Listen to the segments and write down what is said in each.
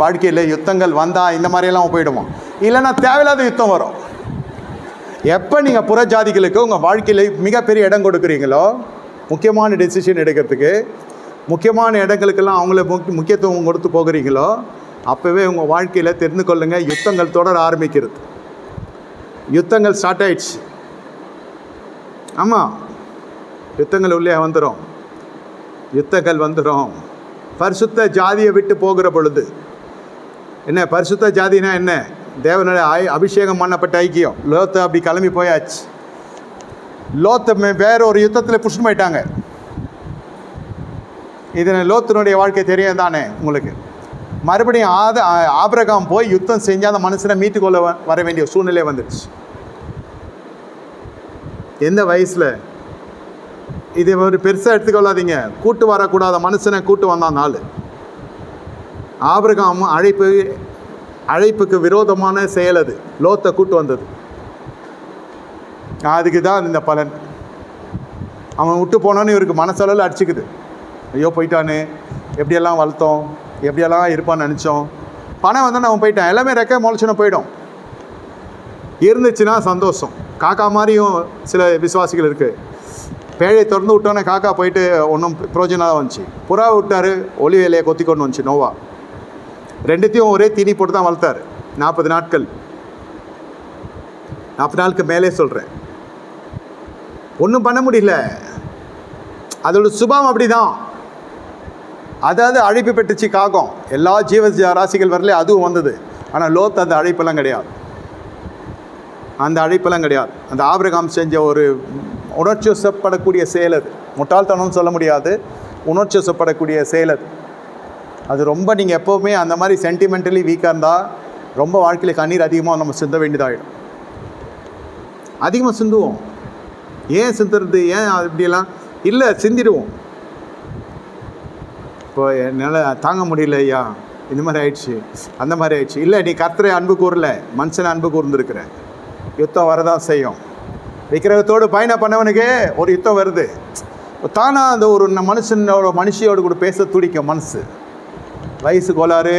வாழ்க்கையில் யுத்தங்கள் வந்தால் இந்த மாதிரியெல்லாம் போயிடுவோம் இல்லைன்னா தேவையில்லாத யுத்தம் வரும். எப்போ நீங்கள் புறஜாதிகளுக்கு உங்கள் வாழ்க்கையில் மிகப்பெரிய இடம் கொடுக்குறீங்களோ முக்கியமான டெசிஷன் எடுக்கிறதுக்கு முக்கியமான இடங்களுக்கெல்லாம் அவங்கள முக்கிய முக்கியத்துவம் கொடுத்து போகிறீங்களோ அப்போவே உங்கள் வாழ்க்கையில் தெரிந்து கொள்ளுங்கள் யுத்தங்கள் தொடர ஆரம்பிக்கிறது. யுத்தங்கள் ஸ்டார்ட் ஆயிடுச்சு. ஆமாம் யுத்தங்கள் உள்ளே வந்துடும் யுத்தங்கள் வந்துடும் பரிசுத்த ஜாதியை விட்டு போகிற பொழுது என்ன பரிசுத்த ஜாதினா என்ன? தேவனுடைய அபிஷேகம் பண்ணப்பட்ட ஐக்கியம். லோத்தை அப்படி கிளம்பி போயாச்சு. லோத்தை வேற ஒரு யுத்தத்தில் புஷ்டு போயிட்டாங்க. இது லோத்தினுடைய வாழ்க்கை தெரியும் தானே உங்களுக்கு? மறுபடியும் ஆத ஆ- ஆபிரகாம் போய் யுத்தம் செஞ்சு அந்த மனுஷனை மீட்டுக்கொள்ள வர வேண்டிய சூழ்நிலை வந்துடுச்சு. எந்த வயசில்? இது ஒரு பெருசாக எடுத்துக்கொள்ளாதீங்க. கூட்டு வரக்கூடாத மனுஷனை கூட்டு வந்தான் நாள் ஆபிரகாம் அழைப்பு அழைப்புக்கு விரோதமான செயல் அது. லோத்தை கூட்டு வந்தது. அதுக்கு தான் இந்த பலன். அவன் விட்டு போனான்னு இவருக்கு மனசளவில் அடிச்சுக்குது. ஐயோ போயிட்டானு. எப்படியெல்லாம் வளர்த்தோம்? எப்படியெல்லாம் இருப்பான்னு நினச்சோம்? பணம் வந்தானே அவன் போயிட்டான். எல்லாமே ரெக்க முளைச்சுன்னு போயிடும். இருந்துச்சுன்னா சந்தோஷம். காக்கா மாதிரியும் சில விசுவாசிகள் இருக்குது பேழை திறந்து விட்டோன்னே காக்கா போயிட்டு ஒன்றும் பிரோஜனம் வந்துச்சு. புறா விட்டார் ஒளி வேலையை கொத்தி கொண்டு வந்துச்சு நோவா. ரெண்டுத்தையும் ஒரே தீனி போட்டு தான் வளர்த்தாரு. நாற்பது நாட்கள். நாற்பது நாளுக்கு மேலே சொல்கிறேன் ஒன்றும் பண்ண முடியல. அதோட சுபாவம் அப்படிதான். அதாவது அழைப்பு பெற்றுச்சு காகம். எல்லா ஜீவ ஜ- ராசிகள் வரல அதுவும் வந்தது. ஆனால் லோத் அந்த அழைப்பெல்லாம் கிடையாது. அந்த அழைப்பெல்லாம் கிடையாது. அந்த ஆபிரகாம் செஞ்ச ஒரு உணர்ச்சி வசப்படக்கூடிய செயல் அது. முட்டாள்தனம்னு சொல்ல முடியாது. உணர்ச்சி வசப்படக்கூடிய செயல் அது. அது ரொம்ப நீங்கள் எப்போவுமே அந்த மாதிரி சென்டிமெண்டலி வீக்காக இருந்தால் ரொம்ப வாழ்க்கையில் கண்ணீர் அதிகமாக நம்ம சிந்த வேண்டியதாகிடும் அதிகமாக சிந்துவோம். ஏன் சிந்துறது? ஏன் இப்படியெல்லாம் இல்லை சிந்திடுவோம். இப்போ என்னால் தாங்க முடியல ஐயா. இந்த மாதிரி ஆயிடுச்சு. அந்த மாதிரி ஆயிடுச்சு. இல்லை நீ கர்த்தரை அன்பு கூறல. மனுஷனை அன்பு கூர்ந்துருக்குற. யுத்தம் வரதான் செய்யும். விக்கிரகத்தோடு பயணம் பண்ணவனுக்கு ஒரு யுத்தம் வருது. தானாக அந்த ஒரு மனுஷனோட மனுஷியோடு கூட பேச துடிக்கும் மனசு. வயசு கோளாறு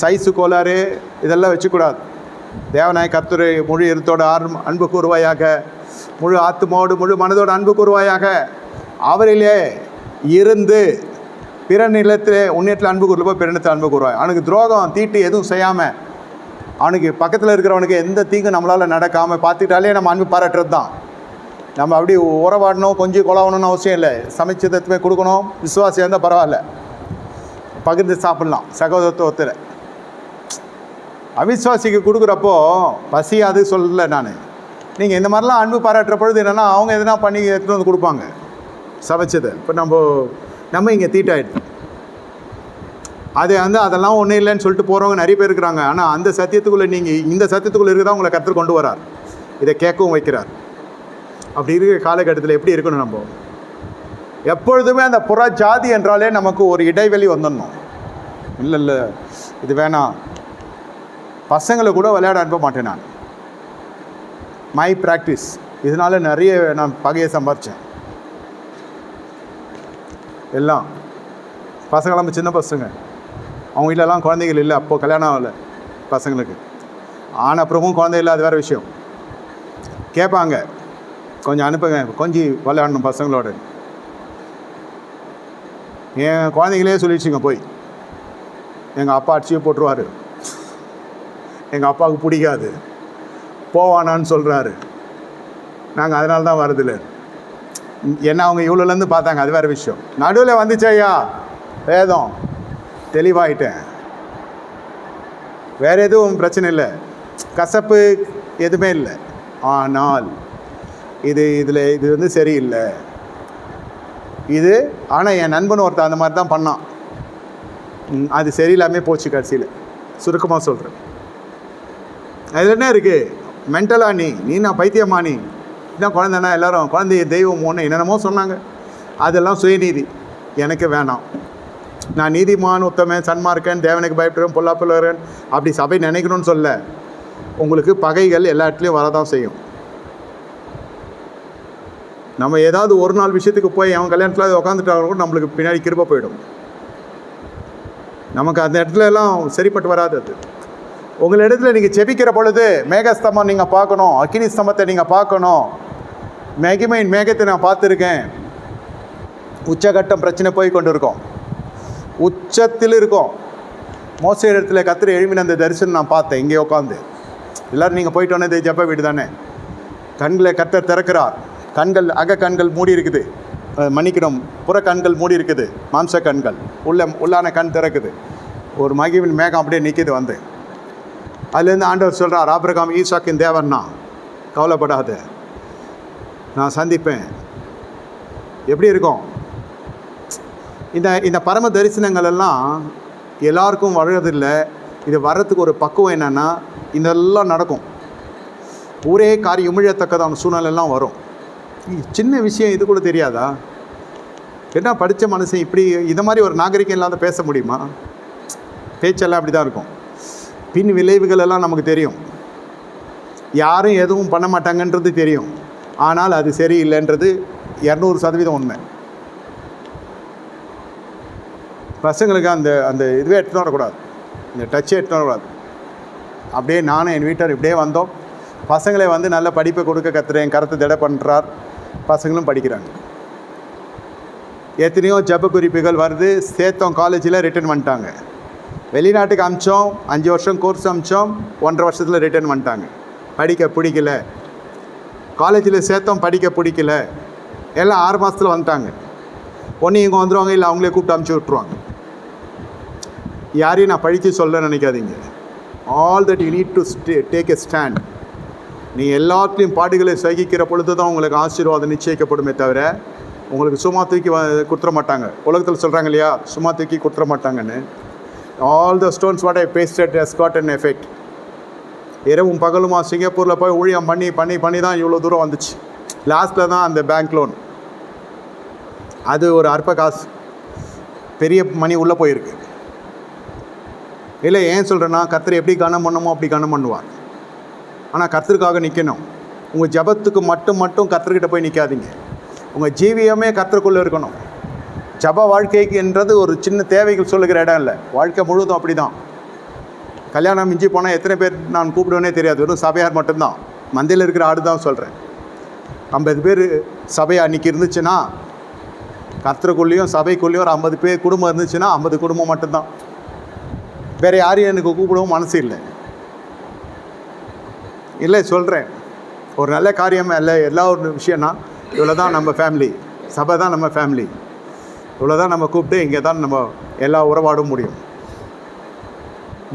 சைஸு கோளாறு இதெல்லாம் வச்சுக்கூடாது. தேவநாய கத்துரை முழு இருத்தோட ஆர் அன்பு கூறுவாயாக முழு ஆத்துமோடு முழு மனதோடு அன்பு கூறுவாயாக அவரிலே இருந்து பிற நிலத்தில் உன்னியத்தில் அன்பு கூறுப்போ பிறனிடத்தில் அன்பு கூறுவாய் அவனுக்கு துரோகம் தீட்டு எதுவும் செய்யாமல் அவனுக்கு பக்கத்தில் இருக்கிறவனுக்கு எந்த தீங்கும் நம்மளால் நடக்காமல் பார்த்துக்கிட்டாலே நம்ம அன்பு பாராட்டுறது தான் நம்ம அப்படி உறவாடணும் கொஞ்சம் கொலாகணும்னு அவசியம் இல்லை. சமைச்சதத்துமே கொடுக்கணும். விசுவாசியாக இருந்தால் பரவாயில்ல. பகிர்ந்து சாப்பிட்லாம். சகோதரத்துவத்தில். அவிஸ்வாசிக்கு கொடுக்குறப்போ பசியாது அது நான். நீங்கள் இந்த மாதிரிலாம் அன்பு பாராட்டுற பொழுது என்னென்னா அவங்க எதனா பண்ணி எடுத்துகிட்டு வந்து கொடுப்பாங்க. சமைச்சதை. இப்போ நம்ம நம்ம இங்கே தீட்டாயிடுது. அது வந்து அதெல்லாம் ஒன்றும் இல்லைன்னு சொல்லிட்டு போகிறவங்க நிறைய பேர் இருக்கிறாங்க. ஆனால் அந்த சத்தியத்துக்குள்ளே நீங்கள் இந்த சத்தியத்துக்குள்ளே இருக்கிறதா உங்களை கற்றுக் கொண்டு வரார்? இதை கேட்கவும் வைக்கிறார். அப்படி இருக்கிற காலகட்டத்தில் எப்படி இருக்கணும் நம்ம? எப்பொழுதுமே அந்த புற ஜாதி என்றாலே நமக்கு ஒரு இடைவெளி வந்துடணும். இல்லை இல்லை. இது வேணாம். பசங்களை கூட விளையாட அனுப்ப மாட்டேன் நான். மை ப்ராக்டிஸ் இதனால நிறைய நான் பகையை சம்பாரித்தேன் எல்லாம். பசங்களாம் சின்ன பசங்க. அவங்க வீட்டிலலாம் குழந்தைகள் இல்லை அப்போது கல்யாணம் ஆகலை பசங்களுக்கு. ஆன அப்புறமும் குழந்தை இல்லை அது வேறு விஷயம். கேட்பாங்க. கொஞ்சம் அனுப்புங்க. கொஞ்சம் விளையாடணும் பசங்களோட. என் குழந்தைங்களே சொல்லிடுச்சுங்க போய். எங்கள் அப்பா அடிச்சியே போட்டுருவாரு. எங்கள் அப்பாவுக்கு பிடிக்காது. போவானான்னு சொல்கிறாரு நாங்கள் அதனால தான் வரதில்லை என்ன அவங்க இவ்வளோலேருந்து பார்த்தாங்க? அது வேறு விஷயம். நடுவில் வந்துச்சு ஐயா. வேதம். தெளிவாயிட்டேன். வேறு எதுவும் பிரச்சனை இல்லை. கசப்பு எதுவுமே இல்லை. ஆனால் இது இதில் இது வந்து சரியில்லை. இது ஆனால் என் நண்பன் ஒருத்தன் அந்த மாதிரி தான் பண்ணான். அது சரியில்லாமே போச்சு கடைசியில். சுருக்கமாக சொல்கிறேன் அதில் என்ன இருக்குது மென்டலா நீ? நீ நான் பைத்தியமா நீ? என்ன குழந்தைனா எல்லாரும் குழந்தைய தெய்வம் ஒன்று என்னென்னமோ சொன்னாங்க. அதெல்லாம் சுயநீதி. எனக்கு வேணாம். நான் நீதிமான் உத்தமன் சன்மார்க்கன் தேவனுக்கு பயப்படுறேன் பொல்லாப்புலவரன் அப்படி சபை நினைக்கணும்னு சொல்ல உங்களுக்கு பகைகள் எல்லா இடத்துலையும் வரதான் செய்யும். நம்ம ஏதாவது ஒரு நாள் விஷயத்துக்கு போய் அவன் கல்யாணத்தில் உட்காந்துட்டாங்க கூட நம்மளுக்கு பின்னாடி கிருப்ப போயிடும். நமக்கு அந்த இடத்துல எல்லாம் சரிப்பட்டு வராது அது. உங்கள் இடத்துல நீங்கள் செபிக்கிற பொழுது மேகஸ்தம்பம் நீங்கள் பார்க்கணும் அக்கினி ஸ்தம்பத்தை நீங்கள் பார்க்கணும். மேகமையின் மேகத்தை நான் பார்த்துருக்கேன். உச்சகட்டம் பிரச்சனை போய் கொண்டு இருக்கோம் உச்சத்தில் இருக்கும் மோச இடத்துல கத்திரி எழுமின அந்த தரிசனம் நான் பார்த்தேன். இங்கே உட்காந்து எல்லோரும் நீங்கள் போயிட்டு வந்தது ஜப்ப வீடு தானே? கண்களை கத்தர் திறக்கிறார். கண்கள் அக கண்கள் மூடி இருக்குது. மன்னிக்கணும். புற கண்கள் மூடி இருக்குது. மாம்ச கண்கள். உள்ள உள்ளான கண் திறக்குது. ஒரு மகிவின் மேகம் அப்படியே நிற்கிது வந்து. அதுலேருந்து ஆண்டவர் சொல்கிறார் ஆபிரகாம் ஈசாக்கின் தேவன்னா கவலைப்படாத. நான் சந்திப்பேன். எப்படி இருக்கும்? இந்த இந்த பரம தரிசனங்கள் எல்லாம் எல்லாருக்கும் வர்றதில்லை இது வர்றதுக்கு ஒரு பக்குவம் என்னென்னா இதெல்லாம் நடக்கும். ஊரே காரி உமிழத்தக்கதான சூழ்நிலைலாம் வரும். சின்ன விஷயம் இது கூட தெரியாதா? என்ன படித்த மனுஷன் இப்படி இந்த மாதிரி ஒரு நாகரிகம் இல்லாத பேச முடியுமா? பேச்செல்லாம் அப்படி தான் இருக்கும். பின் விளைவுகள் எல்லாம் நமக்கு தெரியும். யாரும் எதுவும் பண்ண மாட்டாங்கன்றது தெரியும். ஆனால் அது சரியில்லைன்றது இரநூறு சதவீதம் உண்மை. பசங்களுக்கு அந்த அந்த இதுவே எடுத்துன்னு வரக்கூடாது. இந்த டச்சே எடுத்துன்னு வரக்கூடாது. அப்படியே நானும் என் வீட்டார் இப்படியே வந்தோம். பசங்களே வந்து நல்ல படிப்பை கொடுக்க கத்துறேன் என் கருத்தை திட பண்ணுறார் பசங்களும் படிக்கிறாங்க. எத்தனையோ ஜப குறிப்புகள் வருது. சேர்த்தோம் காலேஜில் ரிட்டர்ன் பண்ணிட்டாங்க வெளிநாட்டுக்கு அமிச்சோம். அஞ்சு வருஷம் கோர்ஸ் அமிச்சோம். ஒன்றரை வருஷத்தில் ரிட்டர்ன் பண்ணிட்டாங்க படிக்க பிடிக்கல. காலேஜில் சேர்த்தோம் படிக்க பிடிக்கல. எல்லாம் ஆறு மாதத்தில் வந்துட்டாங்க. ஒன்று இவங்க வந்துடுவாங்க இல்லை அவங்களே கூப்பிட்டு அமுச்சு விட்ருவாங்க யாரையும் நான் பழித்து சொல்ல நினைக்காதீங்க. All that you need to take a stand நீ எல்லாத்துலேயும் பாடுகளை சகிக்கிற பொழுது தான் உங்களுக்கு ஆசீர்வாதம் நிச்சயிக்கப்படுமே தவிர உங்களுக்கு சும்மா தூக்கி வ- கொடுத்துட மாட்டாங்க. உலகத்தில் சொல்கிறாங்க இல்லையா? சும்மா தூக்கி கொடுத்துட மாட்டாங்கன்னு. All the stones what I pasted has got an effect இரவும் பகலுமா சிங்கப்பூரில் போய் ஊழியம் பண்ணி பண்ணி பண்ணி தான் இவ்வளோ தூரம் வந்துச்சு. லாஸ்ட்டில் தான் அந்த பேங்க் லோன் அது ஒரு அற்ப காசு. பெரிய மணி உள்ளே போயிருக்கு. இல்லை ஏன் சொல்கிறேன்னா கர்த்தர் எப்படி கனம் பண்ணமோ அப்படி கனம் பண்ணுவார். ஆனால் கர்த்தருக்காக நிற்கணும். உங்கள் ஜபத்துக்கு மட்டும் மட்டும் கர்த்தர்கிட்ட போய் நிற்காதீங்க. உங்கள் ஜீவியமே கர்த்தருக்குள்ளே இருக்கணும். ஜப வாழ்க்கைக்குன்றது ஒரு சின்ன தேவைகள் சொல்லுகிற இடம் இல்லை. வாழ்க்கை முழுதும் அப்படி தான் கல்யாணம் மிஞ்சி போனால் எத்தனை பேர் நான் கூப்பிடுவேனே தெரியாது. வெறும் சபையார் மட்டும்தான். மந்தையில் இருக்கிற ஆடு தான் சொல்கிறேன் ஐம்பது பேர் சபை அன்றைக்கி இருந்துச்சுன்னா கர்த்தருக்குள்ளேயும் சபைக்குள்ளேயும் ஒரு ஐம்பது பேர் குடும்பம் இருந்துச்சுன்னா ஐம்பது குடும்பம் மட்டும்தான். வேறு யாரையும் எனக்கு கூப்பிடவும் மனசு இல்லை. இல்லை சொல்கிறேன் ஒரு நல்ல காரியமாக இல்லை எல்லா ஒரு விஷயம்னா இவ்வளோ தான் நம்ம ஃபேமிலி சபை தான் நம்ம ஃபேமிலி இவ்வளோ தான் நம்ம கூப்பிட்டு இங்கே தான் நம்ம எல்லா உறவாடும் முடியும்.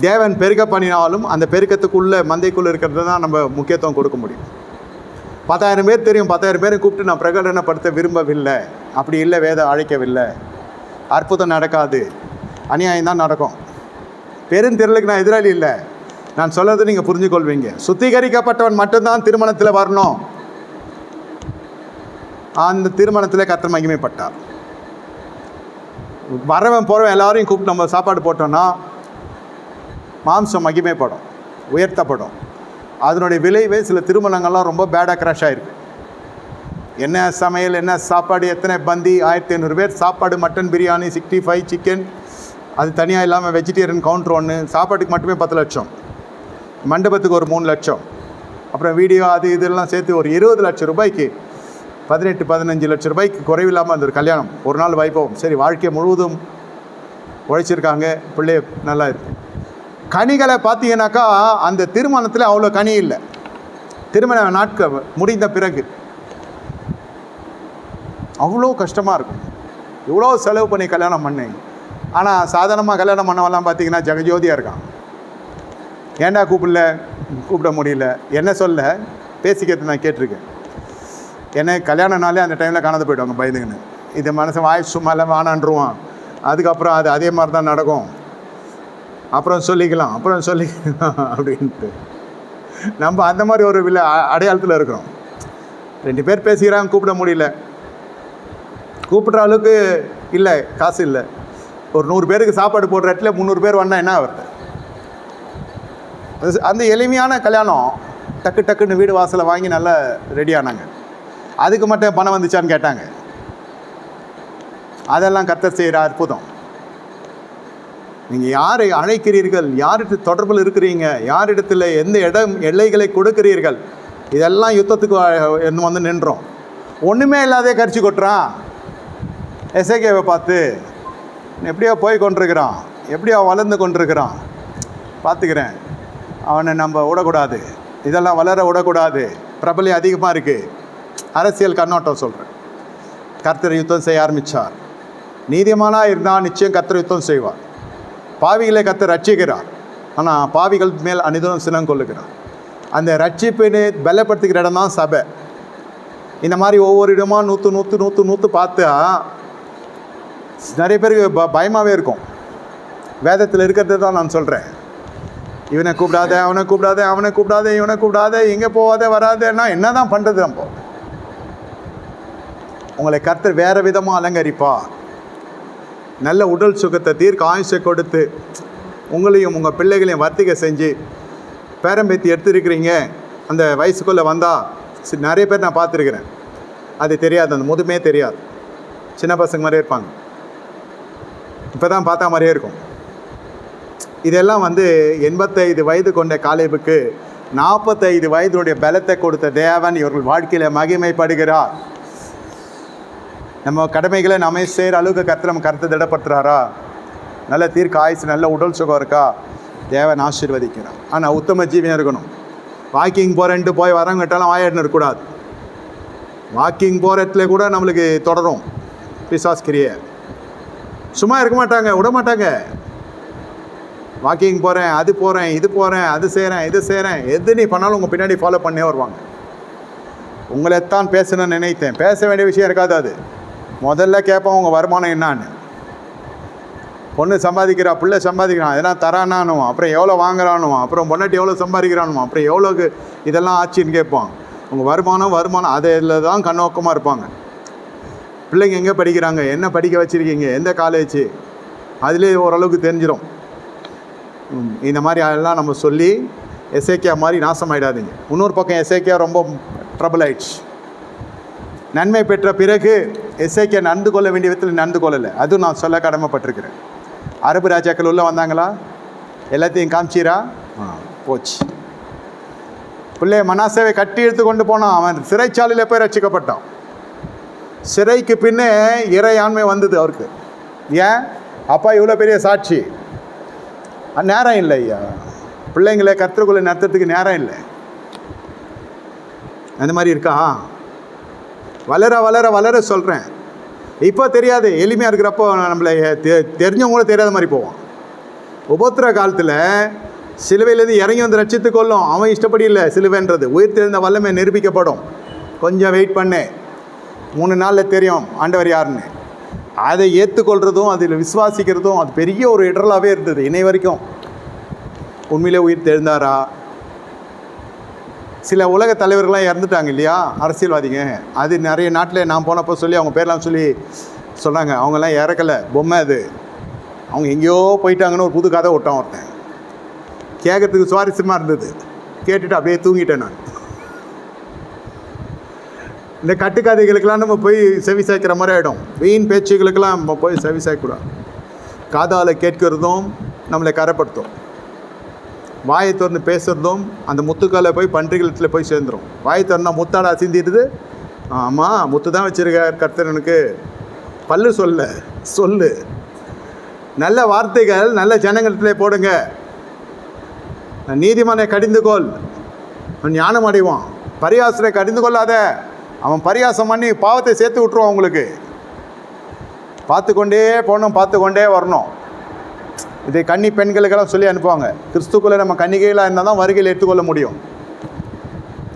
தேவன் பெருக்க பண்ணினாலும் அந்த பெருக்கத்துக்குள்ளே மந்தைக்குள்ளே இருக்கிறது தான் நம்ம முக்கியத்துவம் கொடுக்க முடியும். பத்தாயிரம் பேர் தெரியும். பத்தாயிரம் பேரை கூப்பிட்டு நான் பிரகடனப்படுத்த விரும்பவில்லை. அப்படி இல்லை வேதம் அழைக்கவில்லை. அற்புதம் நடக்காது. அநியாயம் தான் நடக்கும். பெருந்திரளுக்கு நான் எதிராளி இல்லை. நான் சொல்றது நீங்கள் புரிஞ்சுக்கொள்வீங்க. சுத்திகரிக்கப்பட்டவன் மட்டும்தான் திருமணத்தில் வரணும். அந்த திருமணத்தில் கத்திர மகிமைப்பட்டார். வரவன் போகிறவன் எல்லாரையும் கூப்பிட்டு நம்ம சாப்பாடு போட்டோன்னா மாம்சம் மகிமைப்படும் உயர்த்தப்படும். அதனுடைய விளைவே சில திருமணங்கள்லாம் ரொம்ப பேடாக கிராஷ் ஆகிருக்கு என்ன சமையல் என்ன சாப்பாடு எத்தனை பந்தி ஆயிரத்தி ஐநூறு பேர் சாப்பாடு mutton biryani sixty five chicken அது தனியாக இல்லாமல் வெஜிடேரியன் கவுண்டர் ஒன்று சாப்பாட்டுக்கு மட்டுமே பத்து லட்சம். மண்டபத்துக்கு ஒரு மூணு லட்சம். அப்புறம் வீடியோ அது இதெல்லாம் சேர்த்து ஒரு இருபது லட்சம் ரூபாய்க்கு பதினெட்டு பதினஞ்சு லட்சம் ரூபாய்க்கு குறைவில்லாமல் அந்த ஒரு கல்யாணம். ஒரு நாள் வைப்போம் சரி வாழ்க்கை முழுவதும் உழைச்சிருக்காங்க. பிள்ளை நல்லா இருக்கு. கனிகளை பார்த்தீங்கன்னாக்கா அந்த திருமணத்தில் அவ்வளோ கனி இல்லை. திருமண நாட்கள் முடிந்த பிறகு. அவ்வளோ கஷ்டமாக இருக்கும். இவ்வளோ செலவு பண்ணி கல்யாணம் பண்ணேன். ஆனால் சாதாரணமாக கல்யாணம் பண்ணவெல்லாம் பார்த்தீங்கன்னா ஜெகஜோதியாக இருக்கான். ஏன்டா கூப்பிடல? கூப்பிட முடியல. என்ன சொல்ல? பேசிக்கிறது நான் கேட்டிருக்கேன். என்ன கல்யாணம்னாலே அந்த டைமில் காணாத போயிடுவாங்க பயந்துங்கன்னு இது மனசு வாய் சும்மால வானான்றுவான் அதுக்கப்புறம் அது அதே மாதிரி தான் நடக்கும். அப்புறம் சொல்லிக்கலாம் அப்புறம் சொல்லிக்கலாம் அப்படின்ட்டு. நம்ம அந்த மாதிரி ஒரு வில அடையாளத்தில் இருக்கிறோம். ரெண்டு பேர் பேசிக்கிறாங்க கூப்பிட முடியல. கூப்பிட்ற அளவுக்கு இல்லை காசு இல்லை. ஒரு நூறு பேருக்கு சாப்பாடு போடுற இடத்துல முந்நூறு பேர் வந்தால் என்ன வருது அந்த எளிமையான கல்யாணம் டக்கு டக்குன்னு வீடு வாசலை வாங்கி நல்லா ரெடி ஆனாங்க. அதுக்கு மட்டும் பணம் வந்துச்சான்னு கேட்டாங்க. அதெல்லாம் கத்தர் செய்கிற அற்புதம் நீங்கள் யாரை அழைக்கிறீர்கள்? யார்கிட்ட தொடர்பில் இருக்கிறீங்க? யாரிடத்தில் எந்த இடம் எல்லைகளை கொடுக்கிறீர்கள்? இதெல்லாம் யுத்தத்துக்கு என்ன வந்து நின்றோம். ஒன்றுமே இல்லாதே கரிச்சு கொட்டுறான். எஸ்ஏகேவை பார்த்து எப்படியோ போய் கொண்டிருக்கிறான். எப்படியோ வளர்ந்து கொண்டிருக்கிறான். பார்த்துக்கிறேன். அவனை நம்ம விடக்கூடாது. இதெல்லாம் வளர விடக்கூடாது. பிரபலம் அதிகமாக இருக்குது அரசியல் கண்ணோட்டம் சொல்கிறேன் கர்த்தர் யுத்தம் செய்ய ஆரம்பித்தார் நீதிமானாக இருந்தால் நிச்சயம் கர்த்தர் யுத்தம் செய்வார். பாவிகளை கர்த்தர் ரட்சிக்கிறார். ஆனால் பாவிகள் மேல் அனிதனம் சினம் கொள்ளுகிறார். அந்த ரட்சிப்பினை பலப்படுத்துகிற இடம் தான் சபை. இந்த மாதிரி ஒவ்வொரு இடமாக நூற்று நூற்று நூற்று நூற்று பார்த்தா நிறைய பேருக்கு ப பயமாகவே இருக்கும். வேதத்தில் இருக்கிறது தான் நான் சொல்கிறேன் இவனை கூப்பிடாத அவனை கூப்பிடாத அவனை கூப்பிடாத இவனை கூப்பிடாத எங்கே போகாத வராதேன்னா என்ன தான் பண்ணுறது நம்ம? உங்களை கர்த்தர் வேறு விதமாக அலங்கரிப்பா. நல்ல உடல் சுகத்தை தீர்க்க ஆயுஷை கொடுத்து உங்களையும் உங்கள் பிள்ளைகளையும் வர்த்திகை செஞ்சு பேரம்பேத்தி எடுத்துருக்கிறீங்க. அந்த வயசுக்குள்ளே வந்தால் நிறைய பேர் நான் பார்த்துருக்குறேன். அது தெரியாது அந்த முதுமே தெரியாது. சின்ன பசங்க மாதிரி இருப்பாங்க. இப்போ தான் பார்த்தா மாதிரியே இருக்கும். இதெல்லாம் வந்து எண்பத்தைந்து வயது கொண்ட காலேபுக்கு நாற்பத்தைந்து வயதுடைய பலத்தை கொடுத்த தேவன் இவர்கள் வாழ்க்கையில் மகிமைப்படுகிறார். நம்ம கடமைகளை நம்மை செய்கிற அளவுக்கு கருத்து நம்ம கருத்து திடப்படுத்துகிறாரா நல்ல தீர்க்க ஆயுசு நல்ல உடல் சுகம் இருக்கா? தேவன் ஆசீர்வதிக்கிறான் ஆனால் உத்தம ஜீவியம் இருக்கணும். வாக்கிங் போகிறேன்ட்டு போய் வரவங்கிட்டலாம் வாயாடுன்னு இருக்கக்கூடாது. வாக்கிங் போகிற இடத்துல கூட நம்மளுக்கு தொடரும். பிசாஸ் கிரியை. சும்மா இருக்க மாட்டாங்க விட மாட்டாங்க. வாக்கிங் போகிறேன் அது போகிறேன் இது போகிறேன் அது செய்கிறேன் இது செய்கிறேன் எது நீ பண்ணாலும் உங்கள் பின்னாடி ஃபாலோ பண்ணே வருவாங்க. உங்களைத்தான் பேசணும்னு நினைத்தேன். பேச வேண்டிய விஷயம் இருக்காது அது. முதல்ல கேட்போம் உங்கள் வருமானம் என்னான்னு. பொண்ணு சம்பாதிக்கிறா பிள்ளை சம்பாதிக்கிறான் இதெல்லாம் தரானானும் அப்புறம் எவ்வளோ வாங்குறானும் அப்புறம் பொண்ணாட்டி எவ்வளோ சம்பாதிக்கிறானும் அப்புறம் எவ்வளோக்கு இதெல்லாம் ஆச்சுன்னு கேட்போம். உங்கள் வருமானம் வருமானம் அதில் தான் கண்ணோக்கமாக இருப்பாங்க. பிள்ளைங்க எங்கே படிக்கிறாங்க? என்ன படிக்க வச்சுருக்கீங்க? எந்த காலேஜ் அதுலேயே ஓரளவுக்கு தெரிஞ்சிடும் இந்த மாதிரி எல்லாம் நம்ம சொல்லி எஸ்ஏக்கியா மாதிரி நாசமாயிடாதீங்க. இன்னொரு பக்கம் எஸ்ஏக்கியா ரொம்ப ட்ரபிள் ஆயிடுச்சு. நன்மை பெற்ற பிறகு எஸ்ஏகே நடந்து கொள்ள வேண்டிய விதத்தில் நடந்து கொள்ளலை. அதுவும் நான் சொல்ல கடமைப்பட்டிருக்கிறேன். அரபு ராஜாக்கள் உள்ளே வந்தாங்களா? எல்லாத்தையும் காமிச்சிரா? போச்சு. பிள்ளைய மனாசேவை கட்டி எடுத்து கொண்டு போனான். அவன் சிறைச்சாலையில் போய் ரட்சிக்கப்பட்டான். சிறைக்கு பின்னே இறையாண்மை வந்தது அவருக்கு. ஏன்? அப்பா இவ்வளோ பெரிய சாட்சி. நேரம் இல்லை ஐயா. பிள்ளைங்களை கற்றுக்குள்ளே நடத்துறதுக்கு நேரம் இல்லை. அந்த மாதிரி இருக்கா? வளர வளர வளர சொல்கிறேன் இப்போ தெரியாது. எளிமையாக இருக்கிறப்போ நம்மளை தெ- தெரிஞ்சவங்க கூட தெரியாத மாதிரி போவோம். உபத்திர காலத்தில் சிலுவையிலேருந்து இறங்கி வந்து ரட்சித்து கொள்ளும். அவன் இஷ்டப்படி இல்லை. சிலுவைன்றது உயிர் தெரிந்த வல்லமை நிரூபிக்கப்படும். கொஞ்சம் வெயிட் பண்ணேன் மூணு நாளில் தெரியும் ஆண்டவர் யாருன்னு. அதை ஏற்றுக்கொள்கிறதும் அதில் விசுவாசிக்கிறதும் அது பெரிய ஒரு இடரலாகவே இருந்தது இன்னை வரைக்கும். உண்மையிலே உயிர் தெழுந்தாரா? சில உலக தலைவர்கள்லாம் இறந்துட்டாங்க இல்லையா? அரசியல்வாதிங்க. அது நிறைய நாட்டில் நான் போனப்போ சொல்லி அவங்க பேர்லாம் சொல்லி சொன்னாங்க. அவங்கெல்லாம் இறக்கலை. பொம்மை அது. அவங்க எங்கேயோ போயிட்டாங்கன்னு ஒரு புது கதை விட்டான் ஒருத்தன். கேட்கறதுக்கு சுவாரஸ்யமாக இருந்தது. கேட்டுட்டு அப்படியே தூங்கிட்டேன் நான். இந்த கட்டுக்கதைகளுக்கெல்லாம் நம்ம போய் செவி சாய்க்கிற மாதிரி ஆகிடும் வீண் பேச்சுகளுக்கெல்லாம் நம்ம போய் செவி சாய்க்கூடாது காதால் கேட்கிறதும் நம்மளை கரைப்படுத்தும். வாயை திறந்து பேசுகிறதும் அந்த முத்துக்கால போய் பன்றிகளத்தில் போய் சேர்ந்துரும். வாயை திறந்தா முத்தாடா சிந்திடுது ஆமாம் முத்து தான் வச்சுருக்கார் கர்த்தரனுக்கு பல்லு சொல்ல சொல்லு. நல்ல வார்த்தைகள் நல்ல ஜனங்களிடத்திலே போடுங்க. நீதிமானை கடிந்து கொள். ஞானம் அடைவான். பரியாசனை கடிந்து கொள்ளாத. அவன் பரியாசம் பண்ணி பாவத்தை சேர்த்து விட்ருவான் உங்களுக்கு. பார்த்து கொண்டே போகணும் பார்த்து கொண்டே வரணும். இதை கன்னி பெண்களுக்கெல்லாம் சொல்லி அனுப்புவாங்க. கிறிஸ்துக்குள்ளே நம்ம கன்னிகைகளாக இருந்தால் தான் வருகையில் எடுத்துக்கொள்ள முடியும்.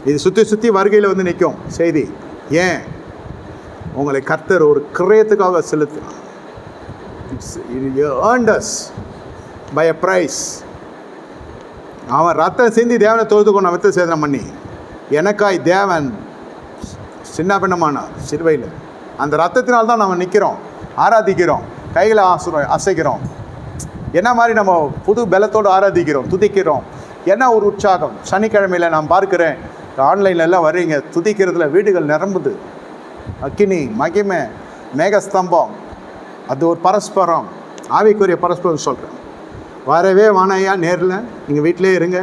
இது சுற்றி சுற்றி வருகையில் வந்து நிற்கும் செய்தி. ஏன்? உங்களை கர்த்தர் ஒரு கிரயத்துக்காக செலுத்து ஏர்ண்டஸ் பை அ ப்ரைஸ் அவன் ரத்தம் சிந்தி தேவனை தொழுது கொண்டு வித்த சேதனம் பண்ணி எனக்காய் தேவன் சின்ன பின்னமான சிறுவையில். அந்த ரத்தத்தினால் தான் நம்ம நிற்கிறோம் ஆராதிக்கிறோம் கைகளை ஆசுறோம் அசைக்கிறோம். என்ன மாதிரி நம்ம புது பலத்தோடு ஆராதிக்கிறோம் துதிக்கிறோம். என்ன ஒரு உற்சாகம். சனிக்கிழமையில் நான் பார்க்குறேன் ஆன்லைன்ல எல்லாம் வர்றீங்க துதிக்கிறதுல வீடுகள் நிரம்புது. அக்கினி மகிமை மேகஸ்தம்பம். அது ஒரு பரஸ்பரம். ஆவிக்குரிய பரஸ்பரம் சொல்கிறேன் வரவே வானையா நேரில். நீங்கள் வீட்டிலே இருங்க.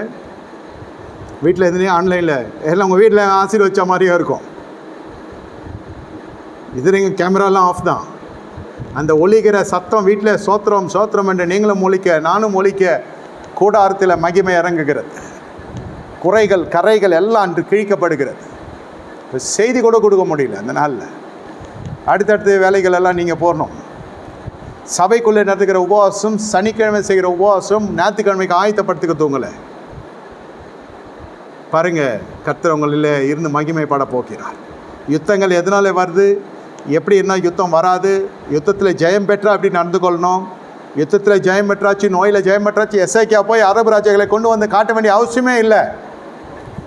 வீட்டில் இருந்தே ஆன்லைனில். எல்லாம் உங்கள் வீட்டில் ஆசீர்வச்ச மாதிரியே இருக்கும். இது நீங்கள் கேமராலாம் ஆஃப் தான். அந்த ஒழிக்கிற சத்தம் வீட்டில் சோத்திரம் சோத்திரம் என்று நீங்களும் ஒழிக்க நானும் ஒழிக்க கூடாரத்தில் மகிமை இறங்குகிறது. குறைகள் கரைகள் எல்லாம் அன்று கிழிக்கப்படுகிறது. இப்போ செய்தி கூட கொடுக்க முடியல அந்த நாளில். அடுத்தடுத்த வேலைகள் எல்லாம் நீங்கள் போடணும். சபைக்குள்ளே நடத்துகிற உபவாசம் சனிக்கிழமை செய்கிற உபவாசம் ஞாயிற்றுக்கிழமைக்கு ஆயத்தப்படுத்திக்க தூங்கலை. பாருங்கள் கர்த்தர் உங்களில் இருந்து மகிமைப்பட போக்கிறார் யுத்தங்கள் எதனாலே வருது? எப்படி என்ன யுத்தம் வராது. யுத்தத்தில் ஜெயம் பெற்றா அப்படி நடந்து கொள்ளணும்? யுத்தத்தில் ஜெயம் பெற்றாச்சு நோயில் ஜெயம் பெற்றாச்சு எஸ்ஐக்கியா போய் அரபு ராஜ்யங்களை கொண்டு வந்து காட்ட வேண்டிய அவசியமே இல்லை.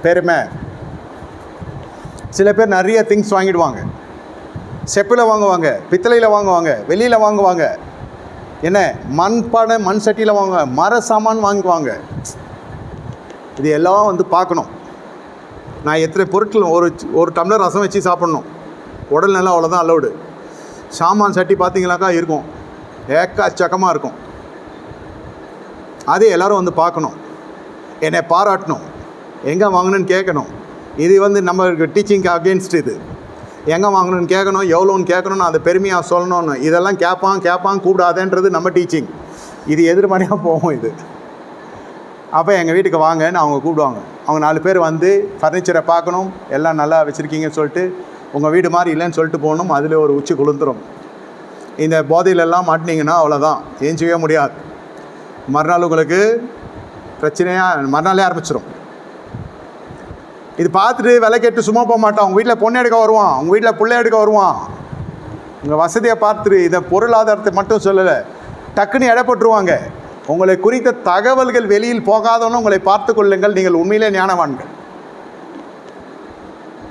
பெருமை. சில பேர் நிறைய திங்ஸ் வாங்கிடுவாங்க. செப்பில் வாங்குவாங்க பித்தளையில் வாங்குவாங்க வெளியில் வாங்குவாங்க. என்ன? மண் பானை மண் சட்டியில் வாங்குவாங்க மர சாமான் வாங்குவாங்க. இது எல்லாம் வந்து பார்க்கணும். நான் எத்தனை பொருட்கள் ஒரு ஒரு டம்ளர் ரசம் வச்சு சாப்பிட்ணும். உடல் நல்லா அவ்வளோதான் அலௌடு சாமான் சட்டி பார்த்தீங்களாக்கா இருக்கும். ஏக்காச்சக்கமாக இருக்கும். அதே எல்லாரும் வந்து பார்க்கணும். என்னை பாராட்டணும். எங்கே வாங்கணும்னு கேட்கணும். இது வந்து நம்ம டீச்சிங்க்கு அகேன்ஸ்ட் இது. எங்கே வாங்கணும்னு கேட்கணும் எவ்வளோன்னு கேட்கணும் அதை பெருமையாக சொல்லணும்னு. இதெல்லாம் கேட்பான் கேட்பான் கூப்பிடாதேன்றது நம்ம டீச்சிங் இது எதிர்மறையாக போகும் இது. அப்போ எங்கள் வீட்டுக்கு வாங்கன்னு அவங்க கூப்பிடுவாங்க. அவங்க நாலு பேர் வந்து ஃபர்னிச்சரை பார்க்கணும். எல்லாம் நல்லா வச்சுருக்கீங்கன்னு சொல்லிட்டு உங்கள் வீடு மாதிரி இல்லைன்னு சொல்லிட்டு போகணும் அதில் ஒரு உச்சி குளுந்துடும் இந்த போதையிலெல்லாம் மாட்டினீங்கன்னா அவ்வளோதான் ஏஞ்சிக்கவே முடியாது. மறுநாள் உங்களுக்கு பிரச்சனையாக மறுநாளே ஆரம்பிச்சிடும் இது பார்த்துட்டு விலை கேட்டு சும்மா போக மாட்டான் உங்கள் வீட்டில் பொண்ணு எடுக்க வருவான் உங்கள் வீட்டில் பிள்ளை எடுக்க வருவான். உங்கள் வசதியை பார்த்துட்டு இதை பொருளாதாரத்தை மட்டும் சொல்லலை டக்குன்னு எடைப்பட்டுருவாங்க உங்களை குறித்த தகவல்கள் வெளியில் போகாதவனும் உங்களை பார்த்து கொள்ளுங்கள். நீங்கள் உண்மையிலே ஞானவான்கள்.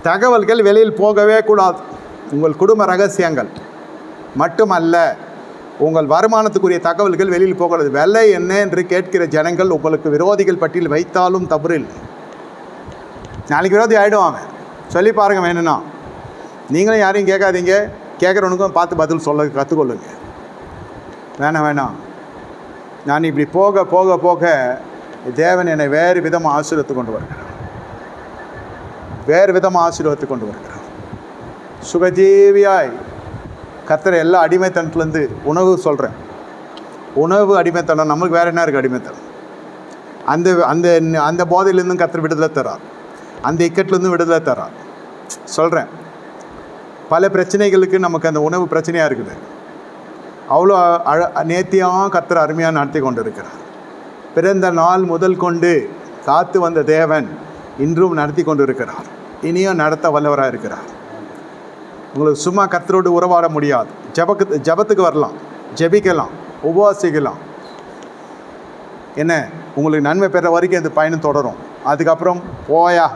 தகவல்கள் வெளியில் போகவே கூடாது. உங்கள் குடும்ப ரகசியங்கள். மட்டுமல்ல உங்கள் வருமானத்துக்குரிய தகவல்கள் வெளியில் போகிறது. விலை என்ன என்று கேட்கிற ஜனங்கள் உங்களுக்கு விரோதிகள் பட்டியல் வைத்தாலும் தவறு இல்லை நாளைக்கு விரோதி ஆகிடுவாங்க சொல்லி பாருங்க வேணும்னா. நீங்களும் யாரையும் கேட்காதீங்க. கேட்குறவனுக்கும் பார்த்து பதில் சொல்ல கற்றுக்கொள்ளுங்க. வேணாம் வேணாம். நான் இப்படி போக போக போக தேவன் என்னை வேறு விதமாக ஆசிரியத்து கொண்டு வருகிறேன் வேறு விதமாக ஆசீர்வாதத்தை கொண்டு வருகிறார். சுகஜீவியாய் கத்துற எல்லா அடிமைத்தனத்துலேருந்து உணவு சொல்கிறேன் உணவு அடிமைத்தனம் நம்மளுக்கு வேறு என்ன இருக்குது அடிமைத்தனம்? அந்த அந்த அந்த போதையிலேருந்தும் கத்திர விடுதலை தரார். அந்த இக்கட்லேருந்து விடுதலை தரார். சொல்கிறேன் பல பிரச்சனைகளுக்கு நமக்கு அந்த உணவு பிரச்சனையாக இருக்குது. அவ்வளோ அழ நேர்த்தியாக கத்திர அருமையாக நடத்தி கொண்டு இருக்கிறார் பிறந்த நாள் முதல் கொண்டு காத்து வந்த தேவன் இன்றும் நடத்தி கொண்டு இருக்கிறார் இனியும் நடத்த வல்லவராக இருக்கிறார். உங்களுக்கு சும்மா கத்தரோடு உறவாட முடியாது. ஜபக்கு ஜபத்துக்கு வரலாம். ஜெபிக்கலாம். உபவாசிக்கலாம். என்ன? உங்களுக்கு நன்மை பெற வரைக்கும் இந்த பயணம் தொடரும். அதுக்கப்புறம் போயா.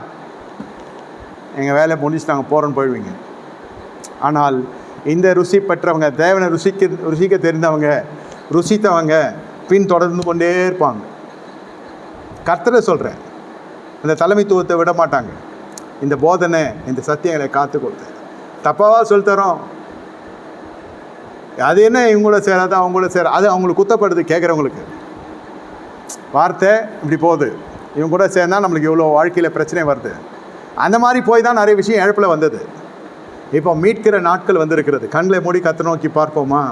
எங்கள் வேலை முடிஞ்சு நாங்கள் போகிறோன்னு போயிடுவீங்க. ஆனால் இந்த ருசி பெற்றவங்க தேவனை ருசிக்க ருசிக்க தெரிந்தவங்க ருசித்தவங்க பின் தொடர்ந்து கொண்டே இருப்பாங்க. கர்த்தரை சொல்கிறேன் அந்த தலைமைத்துவத்தை விட மாட்டாங்க இந்த போதனை இந்த சத்தியங்களை காத்து கொடுத்து தப்பாவா சொல்லித்தரோம் அது என்ன இவங்கள சேராது அவங்கள சேர அது அவங்களுக்கு குத்தப்படுது கேட்குறவங்களுக்கு. வார்த்தை இப்படி போகுது. இவங்க கூட சேர்ந்தா நம்மளுக்கு இவ்வளோ வாழ்க்கையில் பிரச்சனை வருது. அந்த மாதிரி போய் தான் நிறைய விஷயம் இழப்பில் வந்தது. இப்போ மீட்கிற நாட்கள் வந்திருக்கிறது. கண்களை மூடி கத்து நோக்கி பார்ப்போமா?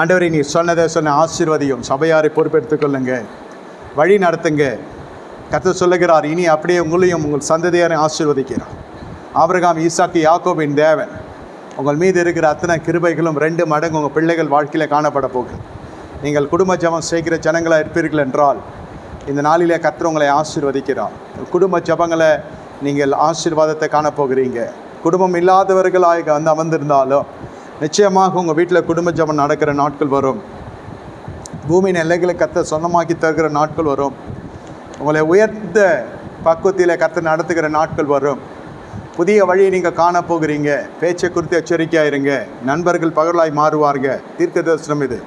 ஆண்டவரை நீ சொன்னதை சொன்ன ஆசீர்வதியும் சபையாரை பொறுப்பெடுத்துக்கொள்ளுங்க வழி நடத்துங்க. கத்த சொல்லுகிறார் இனி அப்படியே உங்களையும் உங்கள் சந்ததியாரை ஆசீர்வதிக்கிறார் ஆபிரகாம் ஈசாக்கு யாக்கோபின் தேவன் உங்கள் மீது இருக்கிற அத்தனை கிருபைகளும் ரெண்டு மடங்கு உங்கள் பிள்ளைகள் வாழ்க்கையில் காணப்பட போகுது. நீங்கள் குடும்ப ஜபம் செய்கிற ஜனங்களாக இருப்பீர்கள் என்றால் இந்த நாளிலே கத்துறவங்களை உங்களை ஆசீர்வதிக்கிறார். குடும்ப ஜபங்களை நீங்கள் ஆசீர்வாதத்தை காணப்போகிறீங்க. குடும்பம் இல்லாதவர்களாக வந்து அமர்ந்திருந்தாலும் நிச்சயமாக உங்கள் வீட்டில் குடும்ப ஜபம் நடக்கிற நாட்கள் வரும். பூமியின் எல்லைகளை கத்த சொந்தமாக்கி தருகிற நாட்கள் வரும். உங்களை உயர்ந்த பக்குவத்தில் கற்று நடத்துகிற நாட்கள் வரும். புதிய வழியை நீங்கள் காணப்போகிறீங்க பேச்சை குறித்து எச்சரிக்கையாக இருங்க. நண்பர்கள் பகலாய் மாறுவாருங்க. தீர்க்க தரிசனம் இது.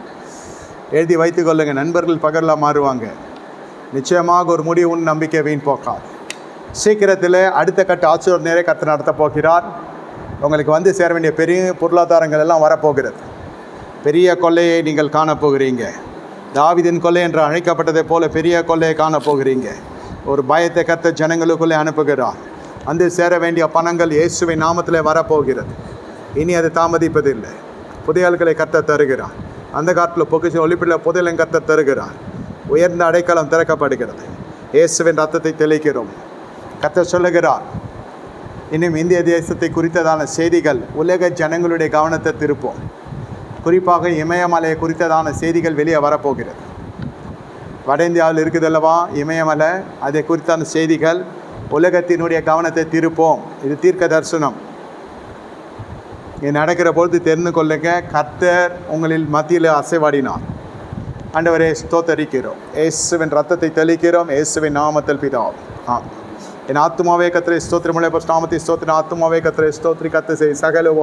எழுதி வைத்துக்கொள்ளுங்க நண்பர்கள் பகலாக மாறுவாங்க. நிச்சயமாக ஒரு முடிவு நம்பிக்கை வீண் போக்காது. சீக்கிரத்தில் அடுத்த கட்ட ஆட்சியர் கற்று நடத்த போகிறார். உங்களுக்கு வந்து சேர வேண்டிய பெரிய பொருளாதாரங்கள் எல்லாம் வரப்போகிறது. பெரிய கொள்ளையை நீங்கள் காணப்போகிறீங்க தாவிதின் கொள்ளை என்று அழைக்கப்பட்டதைப் போல பெரிய கொள்ளையை காண போகிறீங்க ஒரு பயத்தை கத்த ஜனங்களுக்குள்ளே அனுப்புகிறார். வந்து சேர வேண்டிய பணங்கள் இயேசுவின் நாமத்தில் வரப்போகிறது. இனி அது தாமதிப்பதில்லை. புதையல்களை கத்த தருகிறார். அந்த காலத்தில் பொக்கிச்சு ஒளிப்பில் புதையலும் கத்த தருகிறார். உயர்ந்த அடைக்கலம் திறக்கப்படுகிறது. இயேசுவின் ரத்தத்தை தெளிக்கிறோம். கத்த சொல்லுகிறார் இன்னும் இந்திய தேசத்தை குறித்ததான செய்திகள் உலக ஜனங்களுடைய கவனத்தை திருப்போம். குறிப்பாக இமயமலை குறித்ததான செய்திகள் வெளியே வரப்போகிறது. வட இந்தியாவில் இருக்குதல்லவா? இமயமலை அதை குறித்தான செய்திகள். உலகத்தினுடைய கவனத்தை திருப்போம். இது தீர்க்க தரிசனம். இது நடக்கிற பொழுது தெரிந்து கொள்ளுங்க. கர்த்தர் உங்களில் மத்தியில் அசைவாடினார். ஆண்டவரே ஸ்தோத்தரிக்கிறோம். இயேசுவின் ரத்தத்தை தெளிக்கிறோம். இயேசுவின் நாமத்தில் பிதாவும் ஆ என் ஆத்துமாவே கத்திரை ஸ்தோத்திரமுள்ள நாமத்தை ஸ்தோத்திர ஆத்துமாவே கத்திரை ஸ்தோத்திரி. கத்து செய் சகல